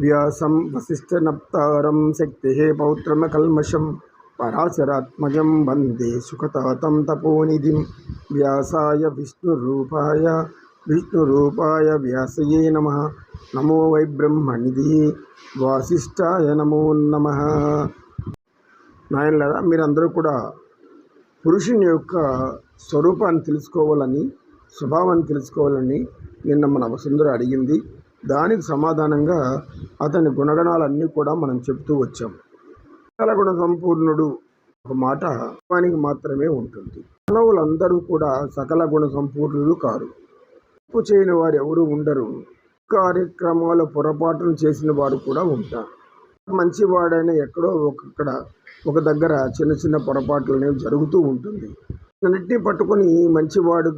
వ్యాసం వసిష్ఠనప్తారం శక్తి పౌత్రమకల్మషం పరాశరాత్మజం వందే సుఖతాతం తపోనిధిం వ్యాసాయ విష్ణురూపాయ విష్ణురూపాయ వ్యాసయే నమ నమో వై బ్రహ్మనిధి వాసిష్ఠాయ నమో నమ నాయనలారా మీరందరూ కూడా పురుషుని యొక్క స్వరూపాన్ని తెలుసుకోవాలని స్వభావాన్ని తెలుసుకోవాలని నిన్న మన వసుంధర అడిగింది. దానికి సమాధానంగా అతని గుణగణాలన్నీ కూడా మనం చెప్తూ వచ్చాం. సకల గుణ సంపూర్ణుడు ఒక మాట వానికి మాత్రమే ఉంటుంది. మానవులందరూ కూడా సకల గుణ సంపూర్ణులు కారు. తప్పు చేయని వారు ఎవరు ఉండరు. కార్యక్రమాల పొరపాటును చేసిన వారు కూడా ఉంటారు. మంచివాడైన ఎక్కడో ఒక్కడ ఒక దగ్గర చిన్న చిన్న పొరపాట్లు అనేవి జరుగుతూ ఉంటుంది. అన్నిటినీ పట్టుకొని మంచివాడు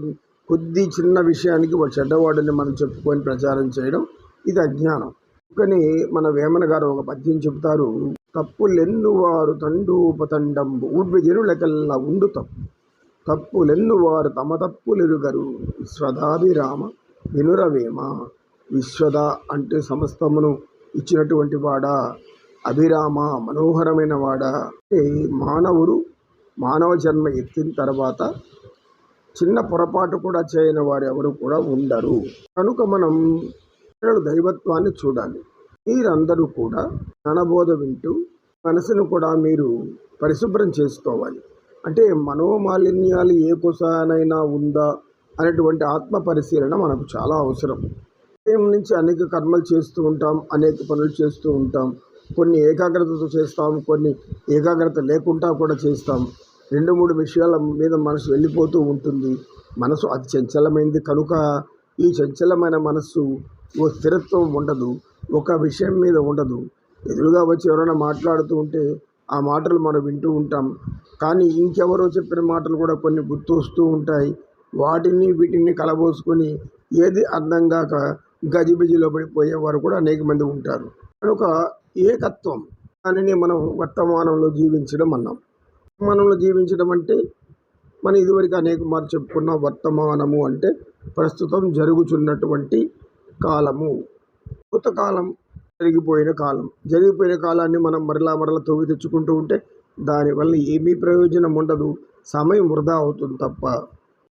కొద్ది చిన్న విషయానికి ఒక చెడ్డవాడని మనం చెప్పుకొని ప్రచారం చేయడం ఇది అజ్ఞానం. కానీ మన వేమన గారు ఒక పద్యం చెబుతారు తప్పులెన్నువారు తండూపతండంబు ఊర్విజనులకల్లా ఉండు తప్పు. తప్పులెన్నువారు తమ తప్పులెరుగరు విశ్వదాభిరామ వినురవేమ. విశ్వద అంటే సమస్తమును ఇచ్చినటువంటి వాడా అభిరామ మనోహరమైన వాడా. అంటే మానవుడు మానవ జన్మ ఎత్తిన తర్వాత చిన్న పొరపాటు కూడా చేయని వారు ఎవరు కూడా ఉండరు. కనుక మనం పిల్లలు దైవత్వాన్ని చూడాలి. మీరందరూ కూడా జ్ఞానబోధ వింటూ మనసును కూడా మీరు పరిశుభ్రం చేసుకోవాలి. అంటే మనోమాలిన్యాలు ఏ కుసానైనా ఉందా అనేటువంటి ఆత్మ పరిశీలన మనకు చాలా అవసరం. ఉదయం నుంచి అనేక కర్మలు చేస్తూ ఉంటాం అనేక పనులు చేస్తూ ఉంటాం. కొన్ని ఏకాగ్రతతో చేస్తాం కొన్ని ఏకాగ్రత లేకుండా కూడా చేస్తాం. రెండు మూడు విషయాల మీద మనసు వెళ్ళిపోతూ ఉంటుంది. మనసు అతి చంచలమైంది. కనుక ఈ చంచలమైన మనస్సు ఓ స్థిరత్వం ఉండదు. ఒక విషయం మీద ఉండదు. ఎదురుగా వచ్చి ఎవరైనా మాట్లాడుతూ ఉంటే ఆ మాటలు మనం వింటూ ఉంటాం. కానీ ఇంకెవరో చెప్పిన మాటలు కూడా కొన్ని గుర్తు వస్తూ ఉంటాయి. వాటిని వీటిని కలబోసుకొని ఏది అర్థం కాక గజిబిజిలో పడిపోయేవారు కూడా అనేక మంది ఉంటారు. కనుక ఏకత్వం దానిని మనం వర్తమానంలో జీవించడం అన్నాం. వర్తమానంలో జీవించడం అంటే మనం ఇదివరకు అనేక మార్లు చెప్పుకున్న వర్తమానము అంటే ప్రస్తుతం జరుగుచున్నటువంటి కాలము. భూతకాలం జరిగిపోయిన కాలం. జరిగిపోయిన కాలాన్ని మనం మరలా మరలా తవ్వి తెచ్చుకుంటూ ఉంటే దానివల్ల ఏమీ ప్రయోజనం ఉండదు. సమయం వృధా అవుతుంది తప్ప.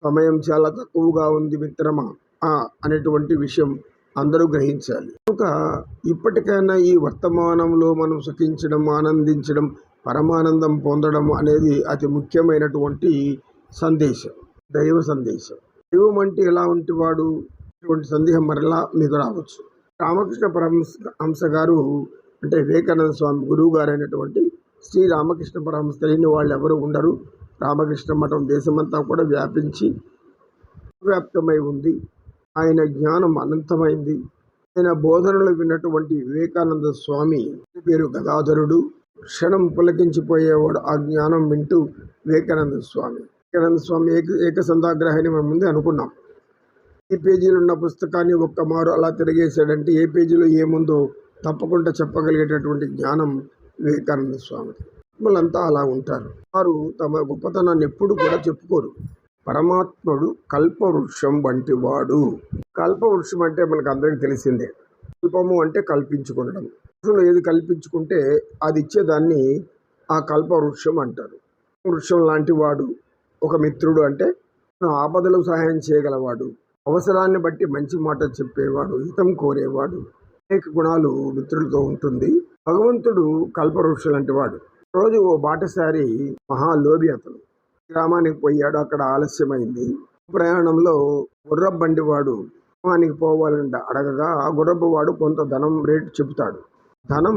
సమయం చాలా తక్కువగా ఉంది మిత్రమా? అనేటువంటి విషయం అందరూ గ్రహించాలి. కనుక ఇప్పటికైనా ఈ వర్తమానంలో మనం సుఖించడం ఆనందించడం పరమానందం పొందడం అనేది అతి ముఖ్యమైనటువంటి సందేశం దైవ సందేశం. దైవం అంటే ఎలా ఉంటే వాడు ఇటువంటి సందేహం మరలా మీకు రావచ్చు. రామకృష్ణ పరమహంస హంస గారు అంటే వివేకానంద స్వామి గురువు గారైనటువంటి శ్రీ రామకృష్ణ పరమహంస తెలియని వాళ్ళు ఎవరు ఉండరు. రామకృష్ణ మఠం దేశమంతా కూడా వ్యాపించి వ్యాప్తమై ఉంది. ఆయన జ్ఞానం అనంతమైంది. ఆయన బోధనలు విన్నటువంటి వివేకానంద స్వామి పేరు గదాధరుడు. క్షణం పులకించిపోయేవాడు ఆ జ్ఞానం వింటూ వివేకానంద స్వామి. వివేకానంద స్వామి ఏక ఏకసంధాగ్రహాన్ని మనం ముందే అనుకున్నాం. ఈ పేజీలో ఉన్న పుస్తకాన్ని ఒక్క మారు అలా తిరిగేసాడంటే ఏ పేజీలో ఏముందో తప్పకుండా చెప్పగలిగేటటువంటి జ్ఞానం వివేకానంద స్వామి వాళ్ళంతా అలా ఉంటారు. వారు తమ గొప్పతనాన్ని ఎప్పుడు కూడా చెప్పుకోరు. పరమాత్ముడు కల్పవృక్షం వంటి వాడు కల్పవృక్షం అంటే మనకు అందరికీ తెలిసిందే. కల్పము అంటే కల్పించుకోవడం వృక్షంలో ఏది కల్పించుకుంటే అది ఇచ్చేదాన్ని ఆ కల్పవృక్షం అంటారు. వృక్షం లాంటి వాడు ఒక మిత్రుడు అంటే ఆపదలో సహాయం చేయగలవాడు అవసరాన్ని బట్టి మంచి మాట చెప్పేవాడు హితం కోరేవాడు అనేక గుణాలు మిత్రులతో ఉంటుంది. భగవంతుడు కల్పవృక్షం లాంటి వాడు. రోజు ఓ బాటసారి మహాలోభి అతను గ్రామానికి పోయాడు అక్కడ ఆలస్యమైంది. ప్రయాణంలో గుర్రబండి వాడు గ్రామానికి పోవాలంటే అడగగా ఆ గుర్రబ్బవాడు వాడు కొంత ధనం రేటు చెబుతాడు. ధనం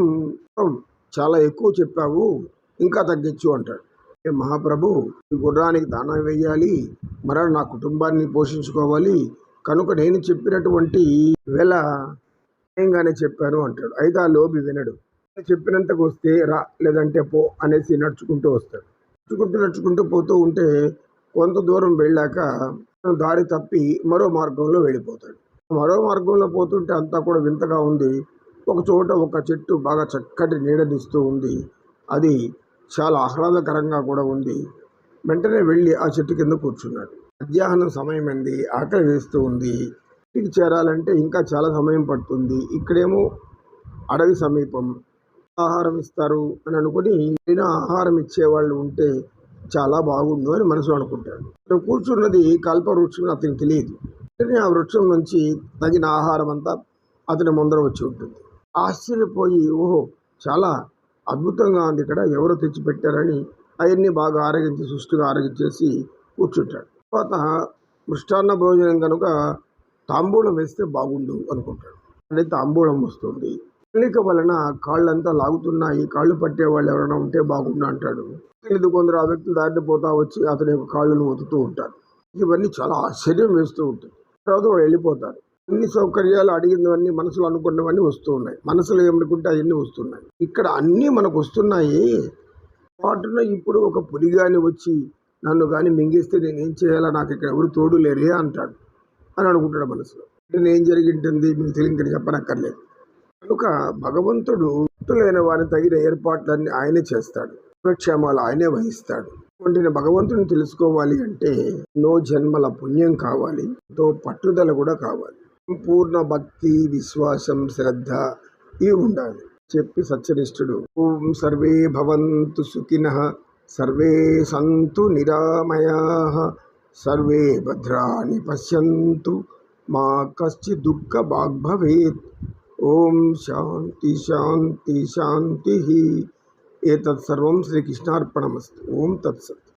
చాలా ఎక్కువ చెప్పావు ఇంకా తగ్గించు అంటాడు. ఏ మహాప్రభు ఈ గుర్రానికి దానం వేయాలి మరో నా కుటుంబాన్ని పోషించుకోవాలి కనుక నేను చెప్పినటువంటి వేళ ఏంగానే చెప్పాను అంటాడు. అయితే ఆ లోబి వినడు. చెప్పినంతకు వస్తే రా లేదంటే పో అనేసి నడుచుకుంటూ వస్తాడు. నడుచుకుంటూ నడుచుకుంటూ పోతూ ఉంటే కొంత దూరం వెళ్ళాక దారి తప్పి మరో మార్గంలో వెళ్ళిపోతాడు. మరో మార్గంలో పోతుంటే అంతా కూడా వింతగా ఉంది. ఒక చోట ఒక చెట్టు బాగా చక్కటి నీడనిస్తూ ఉంది. అది చాలా ఆహ్లాదకరంగా కూడా ఉంది. వెంటనే వెళ్ళి ఆ చెట్టు కింద కూర్చున్నాడు. మధ్యాహ్నం సమయం అంది ఆకలి వేస్తూ ఉంది. ఇంటికి చేరాలంటే ఇంకా చాలా సమయం పడుతుంది. ఇక్కడేమో అడవి సమీపం. ఆహారం ఇస్తారు అని అనుకుని నేను ఆహారం ఇచ్చేవాళ్ళు ఉంటే చాలా బాగుండు అని మనసులో అనుకుంటాడు. అతను కూర్చున్నది కల్ప వృక్షం అతనికి తెలియదు. ఆ వృక్షం నుంచి తగిన ఆహారం అంతా అతని ముందర వచ్చి ఉంటుంది. ఆశ్చర్యపోయి ఓహో చాలా అద్భుతంగా ఉంది ఇక్కడ ఎవరో తెచ్చిపెట్టారని అవన్నీ బాగా ఆరగించి సుష్టిగా ఆరగించేసి కూర్చుంటాడు. తర్వాత మృష్టాన్న భోజనం కనుక తాంబూలం వేస్తే బాగుండు అనుకుంటాడు. అంటే తాంబూలం వస్తుంది. కదలిక వలన కాళ్ళంతా లాగుతున్నాయి కాళ్ళు పట్టే వాళ్ళు ఎవరైనా ఉంటే బాగుండు అంటాడు. తెలియదు కొందరు ఆ వ్యక్తులు దారిని పోతా వచ్చి అతని యొక్క కాళ్ళను ఒత్తుతూ ఉంటారు. ఇవన్నీ చాలా ఆశ్చర్యం వేస్తూ ఉంటుంది తర్వాత వాళ్ళు వెళ్ళిపోతారు. అన్ని సౌకర్యాలు అడిగినవన్నీ మనసులో అనుకున్నవన్నీ వస్తూ ఉన్నాయి. మనసులో ఏమనుకుంటే అవన్నీ వస్తున్నాయి. ఇక్కడ అన్నీ మనకు వస్తున్నాయి. వాటిలో ఇప్పుడు ఒక పులి కానీ వచ్చి నన్ను కానీ మింగిస్తే నేను ఏం చేయాలా? నాకు ఇక్కడ ఎవరు తోడు లేరే అంటాడు అని అనుకుంటాడు మనసులో. నేను ఏం జరిగింటుంది? మీకు తెలియక చెప్పనక్కర్లేదు. కనుక భగవంతుడు లేని వారిని తగిన ఏర్పాట్లన్నీ ఆయనే చేస్తాడు. క్షేమాలు ఆయనే వహిస్తాడు. వంటిని భగవంతుని తెలుసుకోవాలి అంటే ఎన్నో జన్మల పుణ్యం కావాలి. ఎంతో పట్టుదల కూడా కావాలి. పూర్ణ భక్తి విశ్వాసం శ్రద్ధ ఇవి ఉండాలి. చెప్పి సత్యనిష్ఠుడు ఓం సర్వే భవంతు సుఖిన సర్వే సంతు నిరామయా సర్వే భద్రాణి పశ్యంతు మా కశ్చి దుఃఖ భాగ్భవేత్ ఓం శాంతి శాంతి శాంతి. ఏతత్సర్వం శ్రీకృష్ణార్పణమస్తు. ఓం తత్సత్.